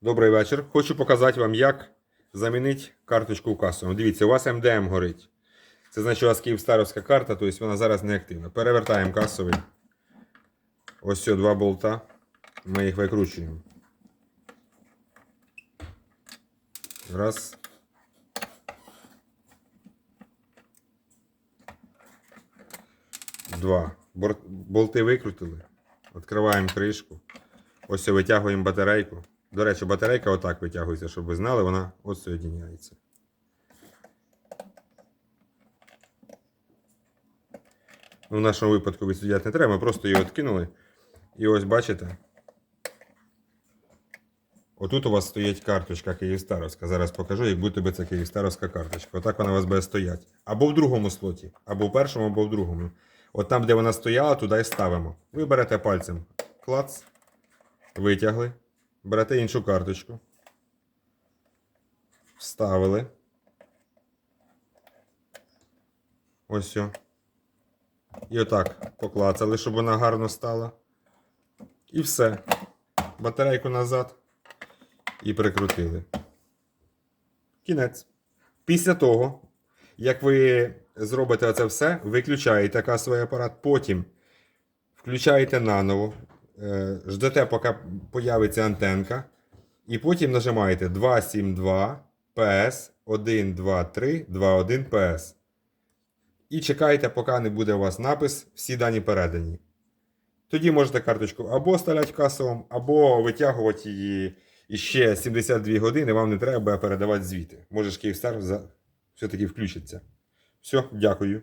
Добрий вечір. Хочу показати вам, як замінити карточку в касу. Дивіться, у вас МДМ горить. Це значить, у вас Київстаровська карта, тобто вона зараз не активна. Перевертаємо касовий. Ось все, два болта. Ми їх викручуємо. Раз. Два. Болти викрутили. Відкриваємо кришку. Ось витягуємо батарейку. До речі, батарейка отак витягується, щоб ви знали, вона ось соєдиняється. Ну, в нашому випадку відсудяти не треба, ми просто її відкинули. І ось бачите. Отут у вас стоїть карточка Київстаровська. Зараз покажу, як будто би це Київстаровська карточка. Отак вона у вас буде стояти. Або в другому слоті, або в першому, або в другому. От там, де вона стояла, туди і ставимо. Ви берете пальцем клац, витягли, берете іншу карточку. Вставили. Ось все. І отак поклацали, щоб вона гарно стала. І все. Батарейку назад. І прикрутили. Кінець. Після того, як ви зробите оце все, виключаєте касовий апарат, потім включаєте наново, ждете, поки появиться антенка, і потім нажимаєте 272 PS 123 21 PS. І чекаєте, поки не буде у вас напис Всі дані передані. Тоді можете карточку або ставляти касовим, або витягувати її і ще 72 години вам не треба передавати звіти. Може ж Київстар все-таки включиться. Все, дякую.